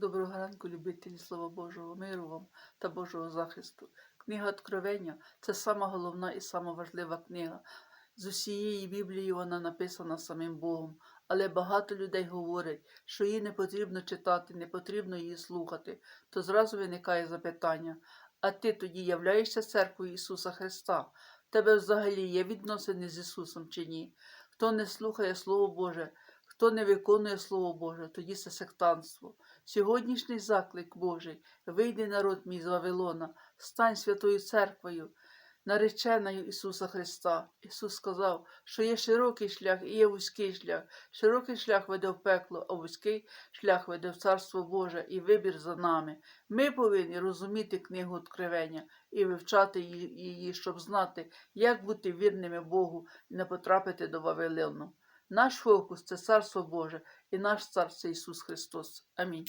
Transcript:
Доброго ранку, любителі Слова Божого, миру вам та Божого захисту. Книга Откровення це сама головна і сама важлива книга. З усієї Біблії вона написана самим Богом, але багато людей говорять, що її не потрібно читати, не потрібно її слухати. То зразу виникає запитання: а ти тоді являєшся церквою Ісуса Христа? В тебе взагалі є відносини з Ісусом чи ні? Хто не слухає Слово Боже, хто не виконує Слово Боже, тоді це сектанство. Сьогоднішній заклик Божий, вийди народ мій з Вавилона, стань святою церквою, нареченою Ісуса Христа. Ісус сказав, що є широкий шлях і є вузький шлях. Широкий шлях веде в пекло, а вузький шлях веде в Царство Боже і вибір за нами. Ми повинні розуміти книгу Откровення і вивчати її, щоб знати, як бути вірними Богу і не потрапити до Вавилону. Наш фокус це Царство Боже, і наш цар Ісус Христос. Амінь.